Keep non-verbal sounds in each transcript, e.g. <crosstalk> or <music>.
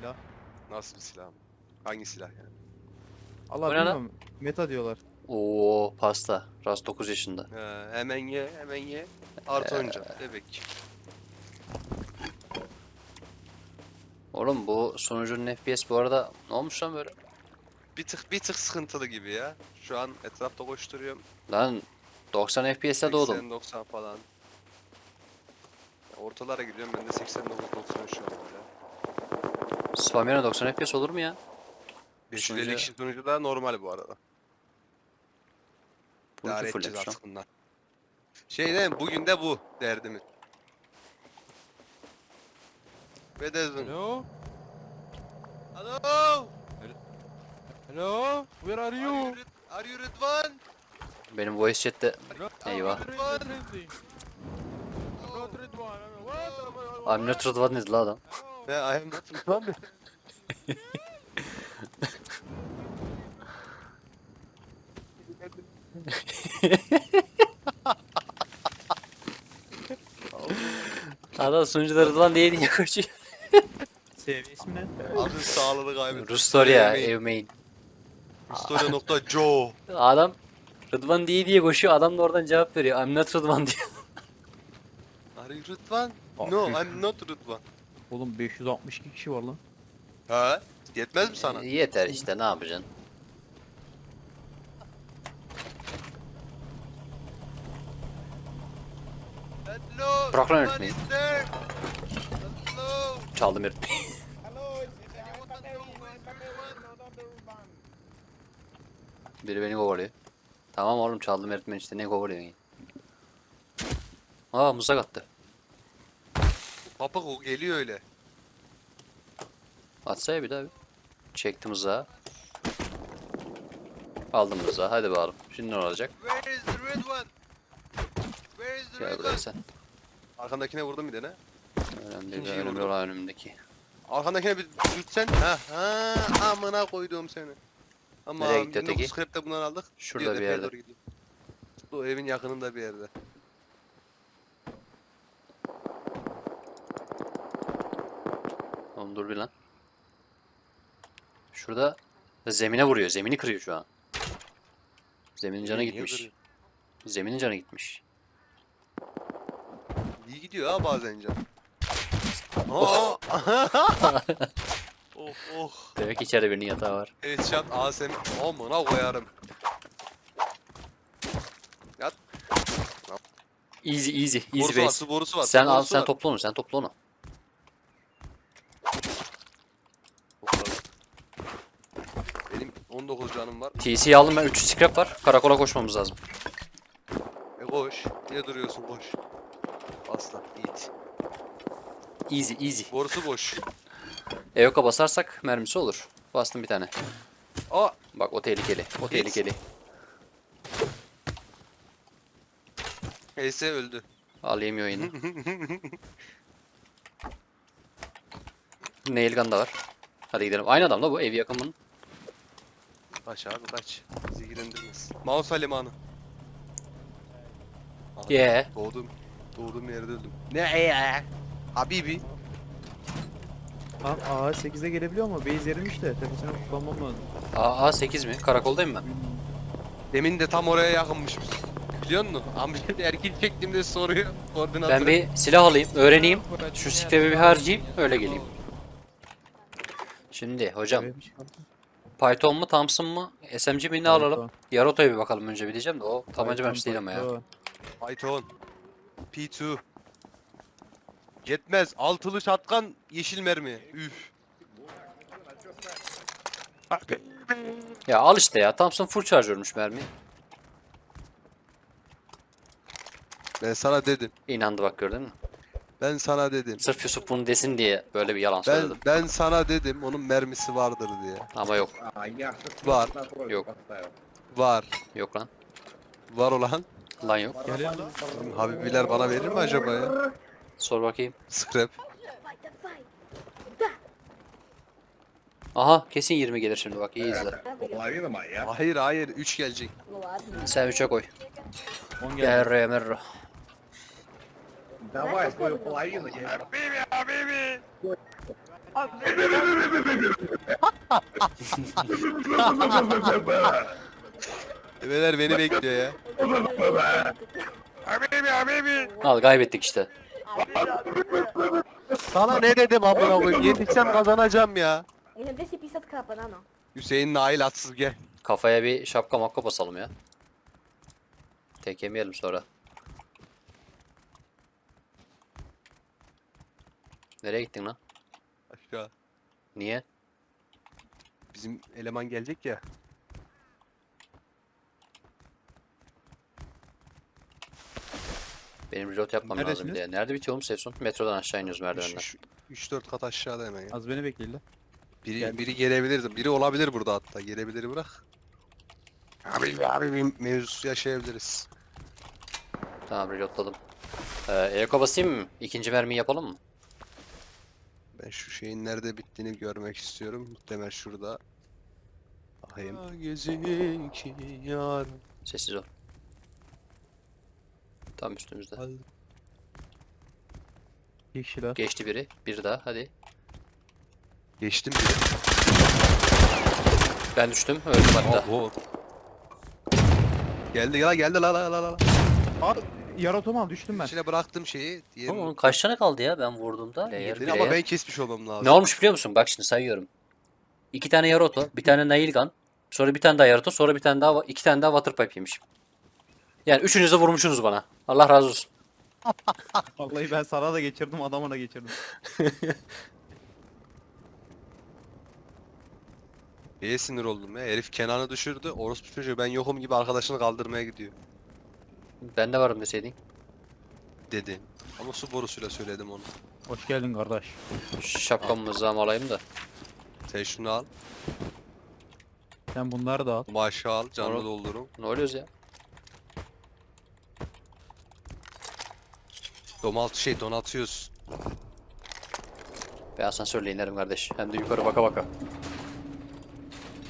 silah. Nasıl bir silah? Hangi silah yani? Allah Bu ne lan? bilmiyorum. Meta diyorlar. Oo pasta. Rast 9 yaşında. He, hemen ye, hemen ye. Artı oyuncak, bebek. Oğlum bu sunucunun FPS bu arada ne olmuş lan böyle? Bir tık bir tık sıkıntılı gibi ya. Şu an etrafta koşturuyorum. Lan 90 FPS'e doğdum. 80-90 falan. Ortalara gidiyorum ben de 89-90 şu an böyle. Spamyana 90 FPS olur mu ya? 550 Sunucu- kişi sunucu da normal bu arada. Bunu full edeceğiz artık bundan. Şey değil mi? Bugün de bu derdimiz. De Hello? Hello! Hello? Where are Are you? are you Rıdvan? Benim voice chat'te Eyvah. I'm not Ridley. I'm not Ridwan. I'm- What? I'm not Rıdvan dedi la adam. Ne? I am not mı? Adam sunucuda Rıdvan diye diye koşuyor. Seviye ismi ne? Adın sağlığını kaybettim. Rustoria Ev Evmain. Rustoria.jo Adam Rıdvan diye diye koşuyor. Adam da oradan cevap veriyor. I'm not Rıdvan diyor. Are you Rıdvan? No, üf. I'm not Rıdvan. Oğlum 562 kişi var lan. Ha? Yetmez mi sana? Yeter işte ne yapacaksın? Hello, Bırak lan. Hello. Çaldım herif. <laughs> Biri beni kovalıyor. Tamam oğlum çaldım öğretmen işte ne kovalıyorsun ya? Aa mızrak attı. Papak o geliyor öyle. Atsaya bir daha bir. Çektim mızrağı. Aldım mızrağı hadi bakalım. Şimdi ne olacak? Where is the red one? Where is the Gel red buraya one? sen. Arkandakine vurdum bir tane. Önemli değil İkinciyi önemli vurdum. olan önümdeki. Arkandakine bir dürtsen. Ha ha amına koydum seni. Ama Nereye gitti öteki? 19 scrap'te bundan aldık. Şurada Gidiyor, bir tepeye yerde. doğru gidiyor. O evin yakınında bir yerde. Oğlum dur bir lan. Şurada zemine vuruyor. Zemini kırıyor şu an. Zeminin canı Niye gitmiş. kırıyor? Zeminin canı gitmiş. İyi gidiyor ha bazen can. <laughs> Aa! <laughs> oh oh. Demek ki içeride birinin yatağı var. Headshot ASM. Amına koyarım. Yat. Easy easy. Easy Borusu var, base. su borusu var. su Sen al borusu sen var. topla onu sen topla onu. Topladım. Benim 19 canım var. TC'yi aldım ben 300 scrap var. Karakola koşmamız lazım. E koş. Niye duruyorsun koş. Aslan it. Easy easy. Borusu boş. Eyoka basarsak mermisi olur. Bastım bir tane. Aa Bak o tehlikeli. O tehlikeli. HS öldü. Al yemiyor yine. <laughs> Nail gun da var. Hadi gidelim. Aynı adam da bu. Ev yakın Kaç abi kaç. Bizi ilgilendirmez. Mouse limanı. Aha, Yeah. Doğdum. Doğduğum yerde öldüm. Ne ya? Habibi. Aa, aa 8'e gelebiliyor ama base yerilmiş de tepesine kullanmam lazım. Aa 8 mi? Karakoldayım ben. Demin de tam oraya yakınmışız. Biliyor musun? Amca erkin çektiğimde soruyor. Koordinatörü. Ben bir silah alayım, öğreneyim. Şu siklevi bir harcayayım, öyle geleyim. Şimdi hocam. Python mu Thompson mu SMG mi ne alalım? Yarota'ya bir bakalım önce bir diyeceğim de o tabanca mermisi değil ama ya. Python. Python. P2. Yetmez. Altılı şatkan yeşil mermi. Üf. Ya al işte ya Thompson full charge'örmüş mermi. Ben sana dedim. İnandı bak gördün mü? Ben sana dedim. Sırf Yusuf bunu desin diye böyle bir yalan Ben söyledim. ben sana dedim onun mermisi vardır diye. Ama yok. Var. Yok. Var. Yok lan. Var olan. Lan yok. Bizim Habibiler bana verir mi acaba ya? Sor bakayım. Scrap. Aha kesin 20 gelir şimdi bak iyi izle. Hayır hayır 3 gelecek. Sen 3'e koy. 10 geldi. Gel Merro. Давай свою половину, я Bebeler beni bekliyor ya. Al kaybettik işte. Sana ne dedim amına koyayım? Yetişsem kazanacağım ya. Gente, si pisas cada banano. Hüseyin Nail atsız gel. Kafaya bir şapka makka basalım ya. Tek yemeyelim sonra. Nereye gittin lan? Aşağı. Niye? Bizim eleman gelecek ya. Benim reload yapmam lazım Neredesiniz? diye. Nerede bitiyor oğlum Sevsun? Metrodan aşağı iniyoruz merdivenden. 3-4 kat aşağıda hemen ya. Az beni bekleyin de. Biri, Gel. biri gelebilir. Biri olabilir burada hatta. Gelebilir bırak. Abi abi bir mevzusu yaşayabiliriz. Tamam reloadladım. Ee, Eko basayım mı? İkinci mermiyi yapalım mı? Ben şu şeyin nerede bittiğini görmek istiyorum. Muhtemelen şurada. Bakayım. Gezin ki yar. Sessiz ol. Tam üstümüzde. İki kişiler. Geçti biri. Bir daha hadi. Geçtim bile. Ben düştüm. Öldüm hatta. Geldi la geldi la la la la. Aa, Yarotomal düştüm ben. İçine bıraktım şeyi. Oğlum onun kaç tane kaldı ya ben vurduğumda? Layer bireye. ama ben kesmiş olmam lazım. Ne olmuş biliyor musun? Bak şimdi sayıyorum. İki tane Yaroto, bir tane Nailgun, sonra bir tane daha Yaroto, sonra bir tane daha, iki tane daha Waterpipe yemişim. Yani üçünüz de vurmuşsunuz bana. Allah razı olsun. <laughs> Vallahi ben sana da geçirdim adama da geçirdim. Neye sinir oldum ya? Herif Kenan'ı düşürdü. Orospu çocuğu ben yokum gibi arkadaşını kaldırmaya gidiyor. Ben de varım deseydin. Dedi. Ama su borusuyla söyledim onu. Hoş geldin kardeş. Şapkamı mızrağımı alayım da. Sen şunu al. Sen bunları da al. Maaşı al. Canlı Oğlum. doldurum. Ne oluyoruz ya? Domalt şey donatıyoruz. Ben asansörle inerim kardeş. Hem de yukarı baka baka.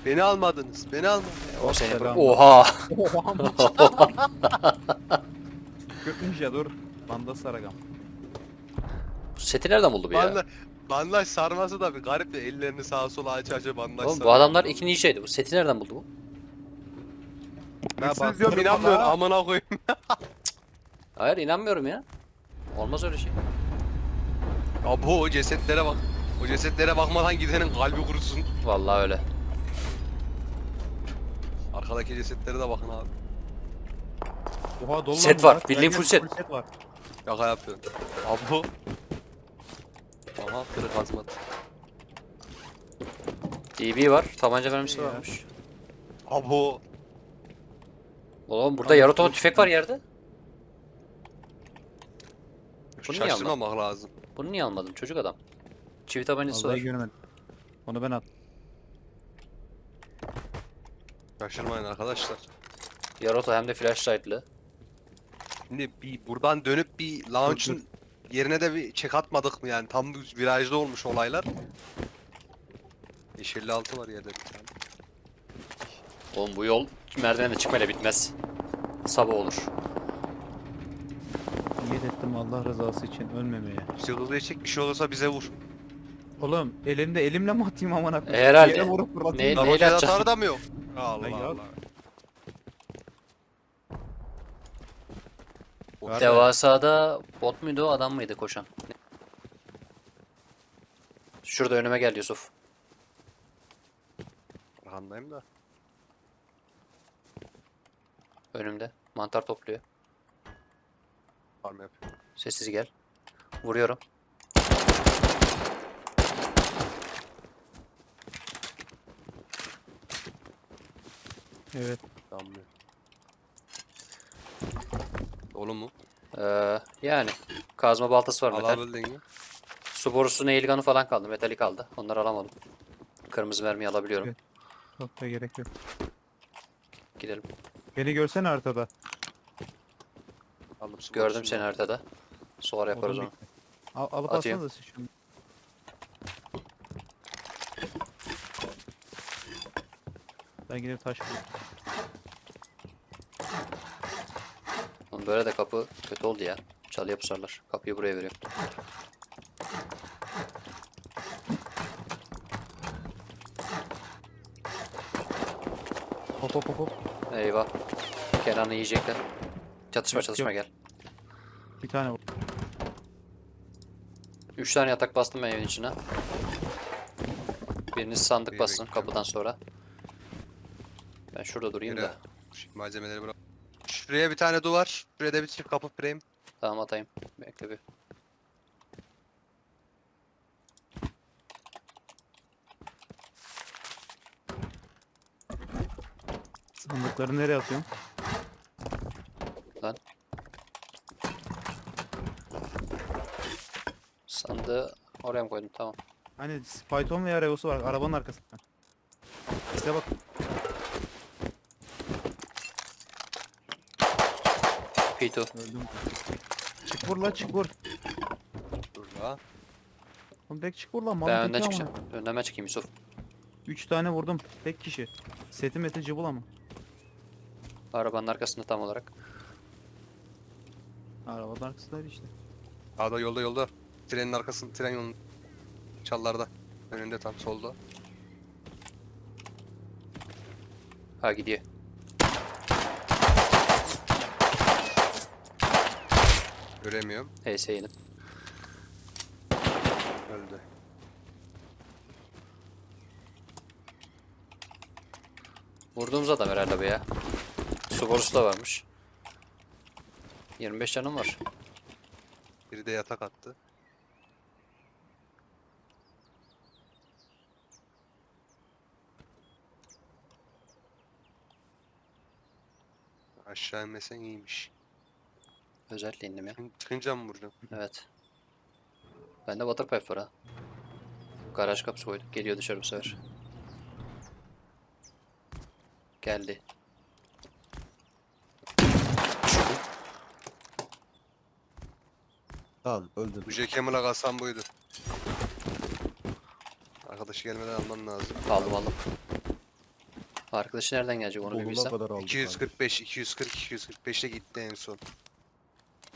Beni almadınız. Beni almadınız. O seni selam. bırak- Oha! <laughs> Götmüş ya dur. Banda saragam. Seti nereden buldu bu ya? Bandaj, bandaj sarması da bir garip de ellerini sağa sola aç aç bandaj Oğlum bu sarıyor. adamlar ikinci şeydi. Bu seti nereden buldu bu? Ben Siz diyorum bastırma inanmıyorum la. amına koyayım. <laughs> Hayır inanmıyorum ya. Olmaz öyle şey. Abo o cesetlere bak. O cesetlere bakmadan gidenin kalbi kurusun. Vallahi öyle. Arkadaki cesetlere de bakın abi. Oha dolu Set var, bildiğin full set. set var. Şaka yapıyorsun. Abo. Aha kırık azmat. DB var. Tabanca mermisi Ya. varmış. Abo. Oğlum burada yarı tüfek var yerde. Bunu niye şaşırmamak lazım. Bunu niye almadın çocuk adam? Çivi tabancası Vallahi var. görmedim. Onu ben at. Şaşırmayın arkadaşlar. Yaroto hem de flashlight'lı. Şimdi bir buradan dönüp bir launch'un yerine de bir çek atmadık mı yani? Tam bir virajda olmuş olaylar. 556 var yerde bir tane. Oğlum bu yol merdivenle çıkmayla bitmez. Sabah olur. Niyet ettim Allah rızası için ölmemeye. Hızlıya çek bir şey olursa bize vur. Oğlum elimde elimle mi atayım amına koyayım? Herhalde. Yere vurup Ne- fırlatayım. Neyle Tabanca atacaksın? da mı yok? Allah Ay, yok. Allah. Devasa'da bot muydu o adam mıydı koşan? Şurada önüme gel Yusuf. Arkandayım da. Önümde. Mantar topluyor. Farm. Sessiz gel. Vuruyorum. Evet. Damlıyor. Dolu mu? Ee, yani. Kazma baltası var metal. Alabildin mi? Su borusu nailgun'u falan kaldı. Metali kaldı. Onları alamadım. Kırmızı mermi alabiliyorum. Evet. Çok da gerek yok. Gidelim. Beni görsene haritada. Aldım Gördüm seni haritada. Sonra yaparız onu. Al, alıp Atıyorum. atsanıza siz şunu. Ben gidip taş bulayım. Oğlum böyle de kapı kötü oldu ya. Çalıya pusarlar. Kapıyı buraya veriyorum. Hop hop hop hop. Eyvah. Kenan'ı yiyecekler. Çatışma Yok, çatışma yok. gel. Bir tane vur. 3 tane yatak bastım ben evin içine. Biriniz sandık bassın kapıdan sonra. Ben şurada durayım Yere. da. Şu malzemeleri bırak. Şuraya bir tane duvar. Şuraya da bir çift kapı frame. Tamam atayım. Bekle bir. Sandıkları nereye atıyorum? Lan. Sandığı oraya mı koydun? Tamam. Hani Python veya Revo'su var arabanın arkasında. Size bak. P2. Öldüm. Çık vur la çık vur. Dur la. Oğlum tek çık vur lan. Ben önden çıkacağım. Önden ben çıkayım Yusuf. 3 tane vurdum. Tek kişi. Seti meti cıbıl ama. Arabanın arkasında tam olarak. Arabanın arkasında işte. Sağda yolda yolda. Trenin arkasında tren yolun. Çallarda. Önünde tam solda. Ha gidiyor. Göremiyorum. HS yedim. Öldü. Vurduğumuz adam herhalde bu ya. Su borusu da varmış. 25 canım var. Biri de yatak attı. Aşağı inmesen iyiymiş. Özellikle indim ya. Çıkın- Çıkınca mı vuracaksın? Evet. Bende waterpipe var ha. Garaj kapısı koyduk. Geliyor dışarı bu sefer. Geldi. Tamam öldün. Bu Jekemil'a kalsam buydu. Arkadaşı gelmeden alman lazım. Aldım aldım. Arkadaşı nereden gelecek onu bir bilsem. kadar aldı. 245, 240, 245'e gitti en son.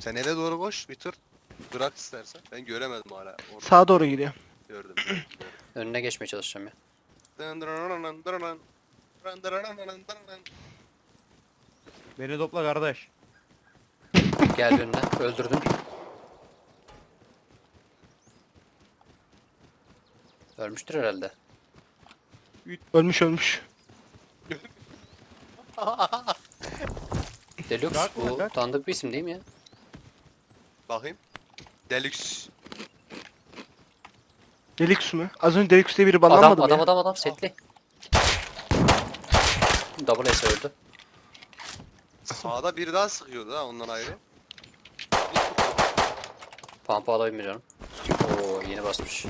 Sen ele doğru koş bir tur. Bırak istersen. Ben göremedim hala. Orada Sağa doğru gidiyor. gördüm. Önüne geçmeye çalışacağım ya. Beni topla kardeş. Geldi önüne. Öldürdüm. Ölmüştür herhalde. Ölmüş ölmüş. Deluxe Bırak bu bırak. tanıdık bir isim değil mi ya? Bakayım. Deluxe. Delix mi? Az önce Delix diye biri banlanmadı Adam mı adam ya? adam adam setli. Double S öldü. Sağda biri daha sıkıyordu ha ondan ayrı. Pump alayım mı canım? Oo yeni basmış.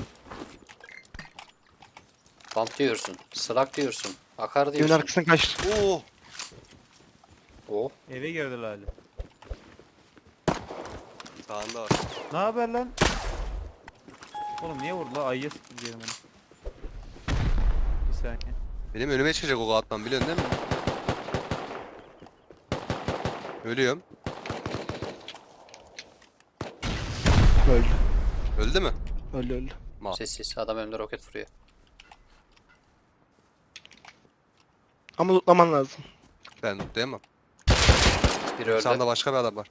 Pump diyorsun. Slug diyorsun. Akar Evin diyorsun. arkasına kaçtı. Oo. Oo. Eve girdiler hali. Sağında var. Ne haber lan? Oğlum niye vurdu la? Ayıya sıktı diyelim onu. Bir saniye. Benim önüme çıkacak o atman biliyorsun değil mi? Ölüyorum. Öldü. Öldü mü? Öldü öldü. Sessiz. Adam önümde roket vuruyor. Ama lootlaman lazım. Ben tutlayamam. Biri öldü. Sağında başka bir adam var.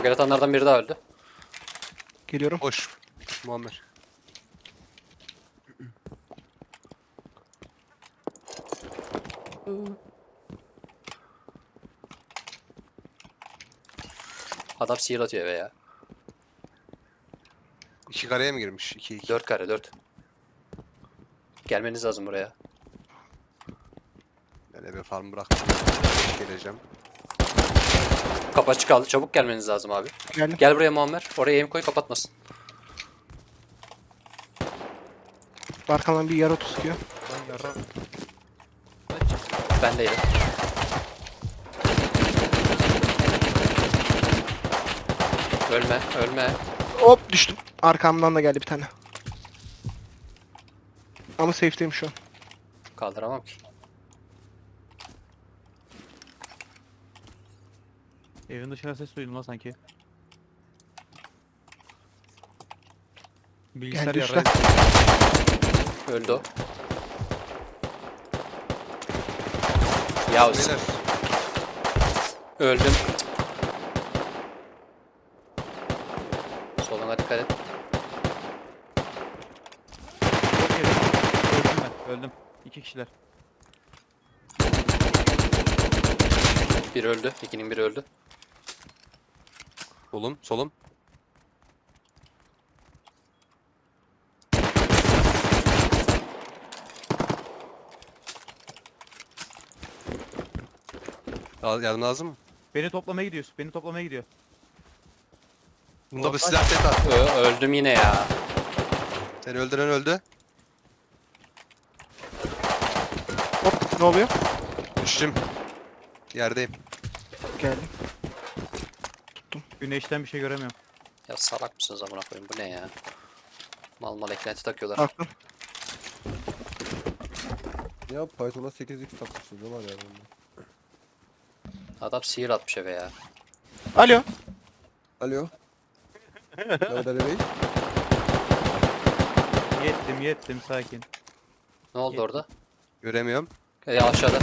Roket atanlardan biri daha öldü. Geliyorum. Hoş. Muammer. Adam seal atıyor eve ya. İki kareye mi girmiş? İki iki. 4 kare 4. Gelmeniz lazım buraya. Ben eve farm bıraktım. Geleceğim. Kapı açık kaldı. Çabuk gelmeniz lazım abi. Geldim. Gel buraya Muammer. Oraya aim koy kapatmasın. Arkamdan bir yara tutuyor. Lan yarra. Bendeydi. Ölme, ölme. Hop düştüm. Arkamdan da geldi bir tane. Ama safe'deyim şu an. Kaldıramam ki. Evin dışına ses duydum lan sanki. Bilgisayar Geldi yarraydı. Öldü o. Ya s- Beyler. öldüm. Soluna dikkat et. Öldüm ben. Öldüm. İki kişiler. Bir öldü. ikinin biri öldü. Solum solum. Al- Yardım lazım mı? Beni toplamaya gidiyorsun. Beni toplamaya gidiyor. Bunda bir silah set var. Ö- öldüm yine ya. Seni öldüren öldü. Hop ne oluyor? Düştüm. Yerdeyim. Geldim. Güneşten bir şey göremiyorum. Ya salak mısınız amına koyayım bu ne ya? Mal mal eklenti takıyorlar. Baktım. Ya Python'a 8x takmışız ne var ya bunda. Adam sihir atmış eve ya. Alo. Alo. Mehmet Ali Bey. Yettim yettim sakin. Ne oldu orada? Göremiyorum. Ya aşağıda.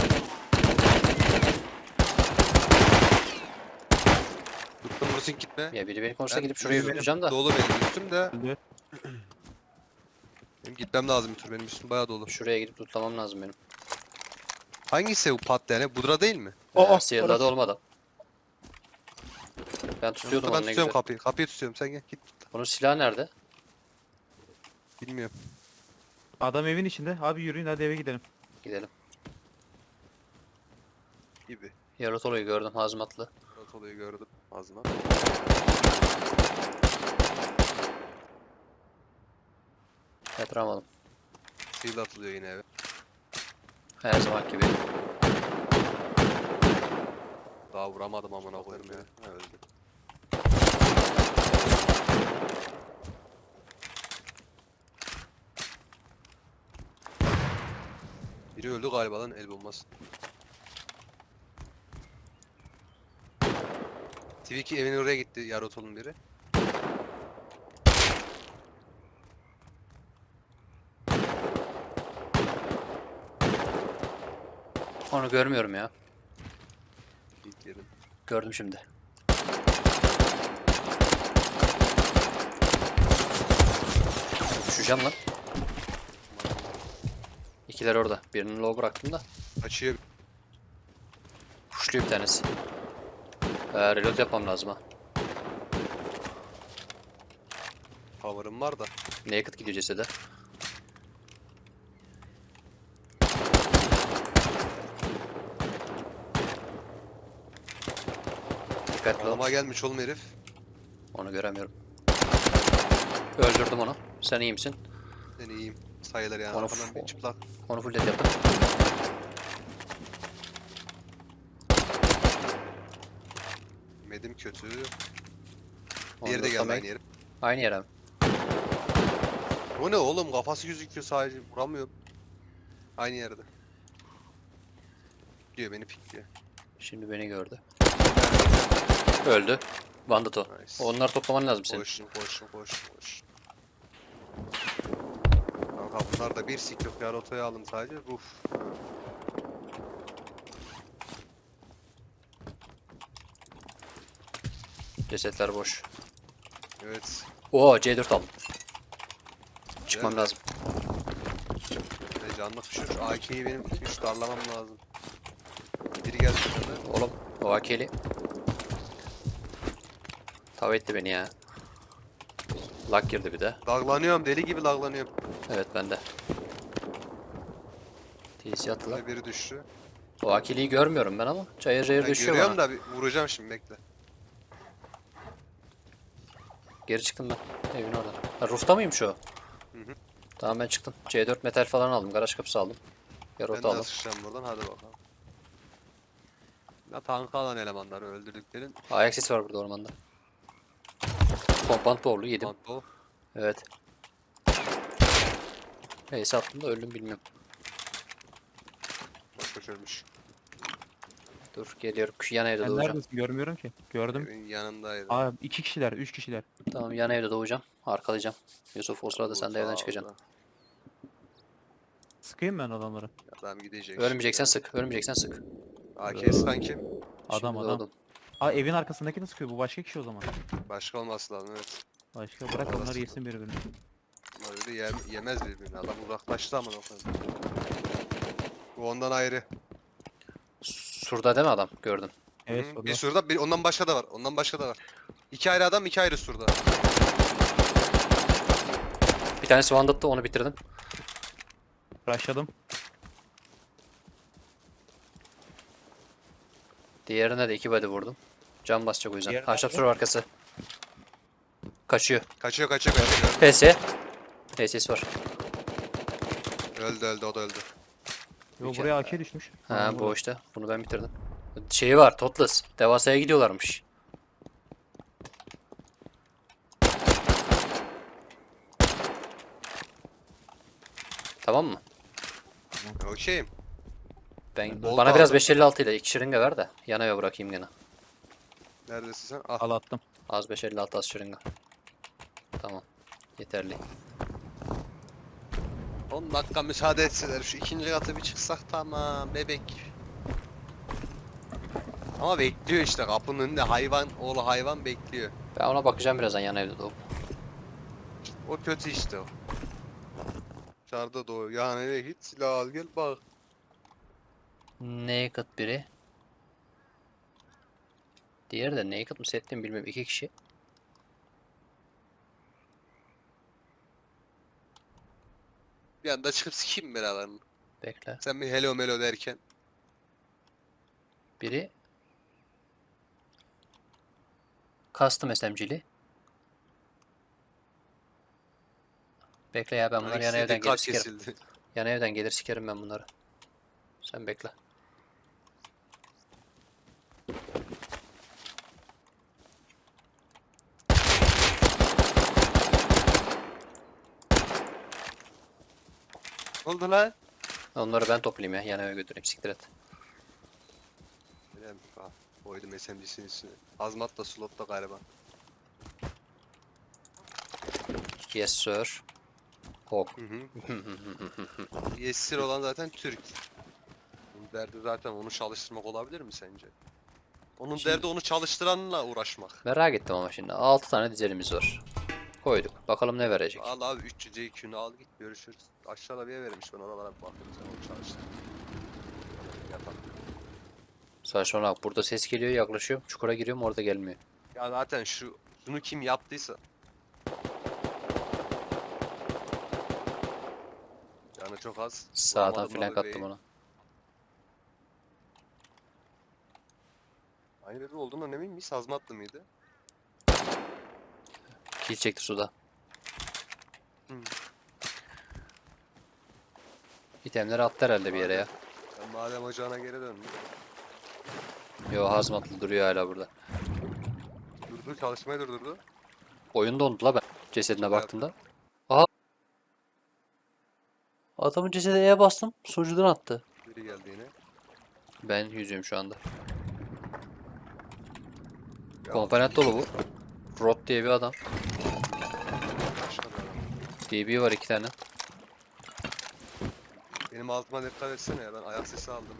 Gitme. Ya biri beni konuşsa Ben gidip şurayı benim tutacağım da. Dolu benim üstüm de. Benim gitmem lazım bir tur. Benim üstüm bayağı dolu. Şuraya gidip tutlamam lazım benim. Hangisi bu patlayan? Budra değil mi? O Ee, o. Sihirli orası. adı olmadı. Ben tutuyordum ben onu ne tutuyorum güzel. kapıyı. Kapıyı tutuyorum. Sen gel git. Bunun silahı nerede? Bilmiyorum. Adam evin içinde. Abi yürüyün hadi eve gidelim. Gidelim. Gibi. Yaratolo'yu gördüm hazmatlı. Olayı gördüm. Ağzına. Yatıramadım. Shield atılıyor yine eve. Her zaman gibi. Daha vuramadım amına koyayım ya. Ha, öldü. Biri öldü galiba lan el bombası. TV2 evin oraya gitti Yarotol'un biri. Onu görmüyorum ya. Yerin. Gördüm şimdi. Düşeceğim lan. İkiler orada. Birini low bıraktım da. Açıyor. Kuşluyor bir tanesi. Ee, reload yapmam lazım ha. Power'ım var da. Naked gidiyor cesede. Dikkatli ol. Adama gelmiş oğlum herif. Onu göremiyorum. Öldürdüm onu. Sen iyi misin? Ben iyiyim. Sayılır yani. Onu Arkadan bir çıplak. Onu full dead yaptım. Medim kötü. Diğeri de geldi aynı yere. Aynı yere mi? Bu ne oğlum kafası gözüküyor sadece vuramıyorum. Aynı yerde. Diyor beni pikliyor. Şimdi beni gördü. Öldü. Bandit o. Nice. Onları toplaman lazım senin. Koşun koşun koşun koşun. Kanka bunlar da bir sik yok ya rotaya aldım sadece. Uf. Cesetler boş. Evet. Oo C4 aldım. Çıkmam Güzel. lazım. Ve canlı şu şu AK'yi benim 3 darlamam lazım. Biri geldi sana. Oğlum o akeli. Tav etti beni ya. Lag girdi bir de. Laglanıyorum deli gibi laglanıyorum. Evet bende. TC attılar. Biri düştü. O akiliyi görmüyorum ben ama. Çayır çayır Ben düşüyor görüyorum bana. da bir vuracağım şimdi bekle. Geri çıktım ben. Evin orada. Ha, roof'ta mıymış o? hı. Tamam ben çıktım. C4 metal falan aldım. Garaj kapısı aldım. Ben Yarot de aldım. sıçacağım buradan hadi bakalım. Ya tanka alan elemanları öldürdüklerin Ayak sesi var burada ormanda. Kompant borlu yedim. Pantol. Evet. Neyse attım da öldüm bilmiyorum. Boş boş ölmüş. Dur geliyorum. Şu yan evde doğacağım. neredesin? Görmüyorum ki. Gördüm. Evin yanındaydı. Aa iki kişiler, üç kişiler. Tamam yan evde doğacağım. Arkalayacağım. Yusuf o sırada sen de evden çıkacaksın. Sıkayım ben adamları. Adam gidecek. Ölmeyeceksen sık. Ölmeyeceksen sık. AK sıkan kim? Adam Şimdi adam. doğdum. Aa evin arkasındaki de sıkıyor. Bu başka kişi o zaman. Başka olması lazım evet. Başka bırak Orası. onları yesin birbirini. Bunlar öyle yem, yemez birbirini. Adam uzaklaştı ama o kadar. Bu ondan ayrı. Surda değil mi adam? Gördüm. Evet Hı, Bir da. surda bir ondan başka da var. Ondan başka da var. İki ayrı adam iki ayrı surda. Bir tanesi Vandal'dı onu bitirdim. Rushladım. Diğerine de iki body vurdum. Can basacak o yüzden. Ahşap sur arkası. Kaçıyor. Kaçıyor kaçıyor kaçıyor. PS. PS'si var. öldü öldü o da öldü. Yo buraya AK düşmüş. Ha bu burada. işte. Bunu ben bitirdim. Şeyi var Totlas. Devasa'ya gidiyorlarmış. Tamam mı? Okeyim. Ben Oldu bana biraz aldım. 556 ile iki şırınga ver de yana eve bırakayım gene. Neredesin sen? Ah. Al attım. Az 556 az şırınga. Tamam. Yeterli. 10 dakika müsaade etseler şu ikinci katı bir çıksak tamam bebek. Ama bekliyor işte kapının önünde hayvan oğlu hayvan bekliyor. Ben ona bakacağım birazdan yana evde doğup. O kötü işte o. Dışarıda doğuyor. Yani eve git silah al gel bak. Naked biri. Diğeri de naked mı setli mi bilmiyorum. iki kişi. Bir anda çıkıp sikeyim beraber. Bekle. Sen bir hello melo derken. Biri custom SMG'li. Bekle ya ben bunları yan de evden gelir sikerim. kesildi. Yan evden gelir sikerim ben bunları. Sen bekle. Oldu lan? Onları ben toplayayım ya. Yan eve götüreyim. Siktir et. Bilmem. Ah, koydum SMG'sinin üstüne. Azmat da slot da galiba. Yes sir. Hawk. Hı hı. Yesir olan zaten Türk. Onun derdi zaten onu çalıştırmak olabilir mi sence? Onun Şimdi- derdi onu çalıştıranla uğraşmak. Merak ettim ama şimdi. 6 tane dizelimiz var. Koyduk. Bakalım ne verecek. Al abi 300 EQ'nu al git görüşürüz. Aşağıda bir yer vermiş ben oralara bir bakayım sen onu çalıştır. Yapalım. Saçmalama. Burada ses geliyor yaklaşıyorum. Çukura giriyorum orada gelmiyor. Ya zaten şu şunu kim yaptıysa. Yani çok az. Sağdan flank attım ona. Aynı evi olduğundan emin miyiz? Hazmatlı mıydı? Kill çekti suda. Hmm. İtemleri attı herhalde bir yere ya. Ben madem ocağına geri döndüm. Yo hazmatlı duruyor hala burada. Durdu çalışmayı durdurdu. Oyun dondu la ben cesedine Evet. baktığımda. Aha. Adamın cesedine E'ye bastım. Sunucudan attı. Biri geldi yine. Ben yüzüyorum şu anda. Komponent dolu bu. Rod diye bir adam. DB var iki tane. Benim altıma dikkat etsene ya ben ayak sesi aldım.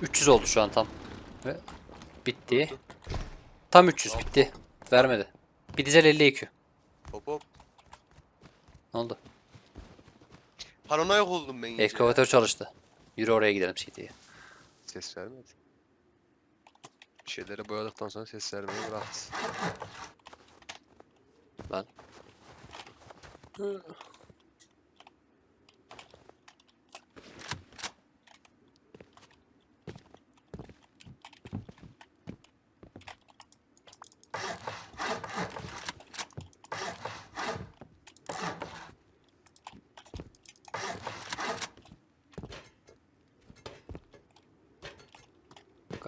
Cık, 300 oldu şu an tam. Ve bitti. Tam 300 bitti. Vermedi. Bir dizel 50 EQ. Hop hop. Ne oldu? Paranoyak oldum ben. Ekskavatör çalıştı. Yürü oraya gidelim CT'ye. Ses vermedi. Bir şeyleri boyadıktan sonra ses vermeyi bıraktı. Lan.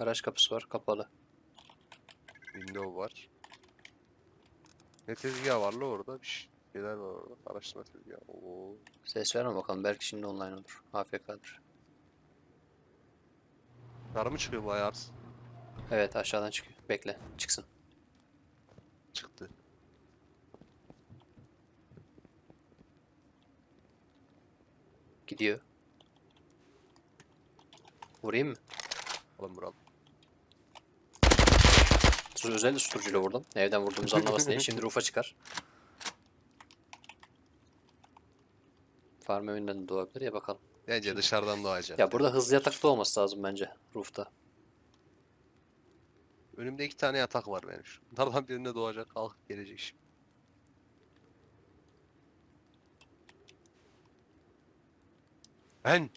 Garaj kapısı var kapalı. Window var. Ne tezgah var la orada bir şey. Şeyler var orada. Araştırma tezgahı. Oo. Ses verme bakalım. Belki şimdi online olur. AFK'dır. Yukarı mı çıkıyor bu ayar? Evet aşağıdan çıkıyor. Bekle. Çıksın. Çıktı. Gidiyor. Vurayım mı? Alın vuralım. Su- Özel susturucuyla vurdum. Evden vurduğumuzu anlamasın diye. Şimdi rufa çıkar. Farm de doğabilir ya bakalım. Bence dışarıdan doğacak. Ya burada hızlı yatakta olması lazım bence. Roof'ta. Önümde iki tane yatak var benim. şu. <laughs> Bunlardan birinde doğacak. Kalkıp gelecek şimdi. Ben.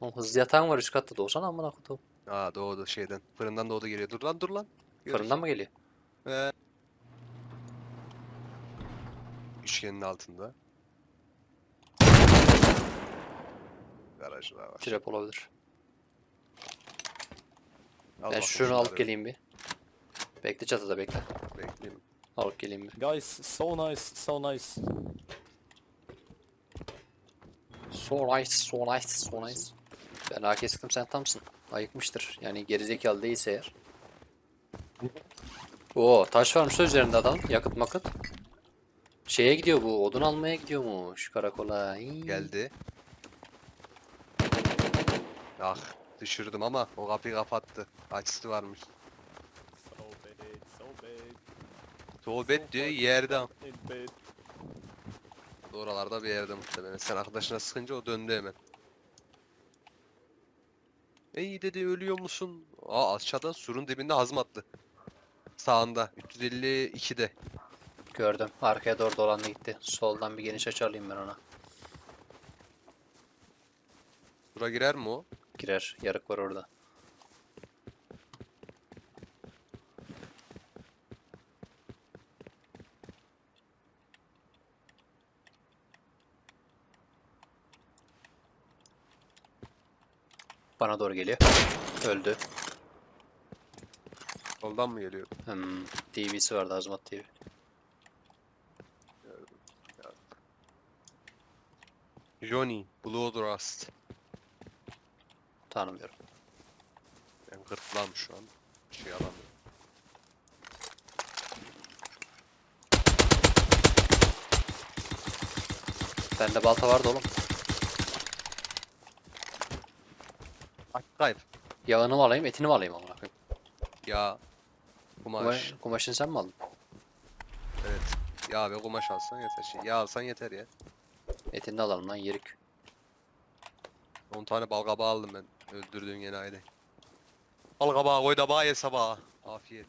Oğlum hızlı yatağın var üst katta da olsana amına kodum. Aa doğdu şeyden. Fırından doğdu geliyor. Dur lan dur lan. Fırından mı geliyor? Ve... Üçgenin altında. Garajlar var. Trap olabilir. Al Ben bakalım şunu alıp geleyim bir. Bekle çatıda bekle. Bekleyeyim. Alıp geleyim bir. Guys, so nice, so nice. So nice, so nice, so nice. Ben AK sıktım sen tamsın. Ayıkmıştır. Yani gerizekalı değilse eğer. Oo taş varmış üzerinde adam. Yakıt makıt. Şeye gidiyor bu. Odun almaya gidiyormuş karakola. Geldi. Ah düşürdüm ama o kapıyı kapattı. Açısı varmış. Sohbet diyor yerden. Oralarda bir yerde muhtemelen. Sen arkadaşına sıkınca o döndü hemen. Ey dedi ölüyor musun? Aa aşağıda surun dibinde hazmatlı. Sağında 352'de. Gördüm. Arkaya doğru dolandı gitti. Soldan bir geniş açı alayım ben ona. Bura girer mi o? Girer. Yarık var orada. Bana doğru geliyor. Öldü. Soldan mı geliyor? Hmm, TV'si vardı Azmat TV. Johnny, Blood Rust. Tanımıyorum. Ben gırtlam şu an. Şey alamıyorum. Bende balta vardı oğlum. Ay kayıp. Yağını mı alayım, etini mi alayım koyayım? Ya. Kumaş. Kumaş, kumaşını sen mi aldın? Evet. Ya ve kumaş alsan yeter. Şey. Ya alsan yeter ya. Etini de alalım lan yerik. 10 tane bal kabağı aldım ben. Öldürdüğün yeni aile. Bal kabağı koy da bağ ye sabaha. Afiyet.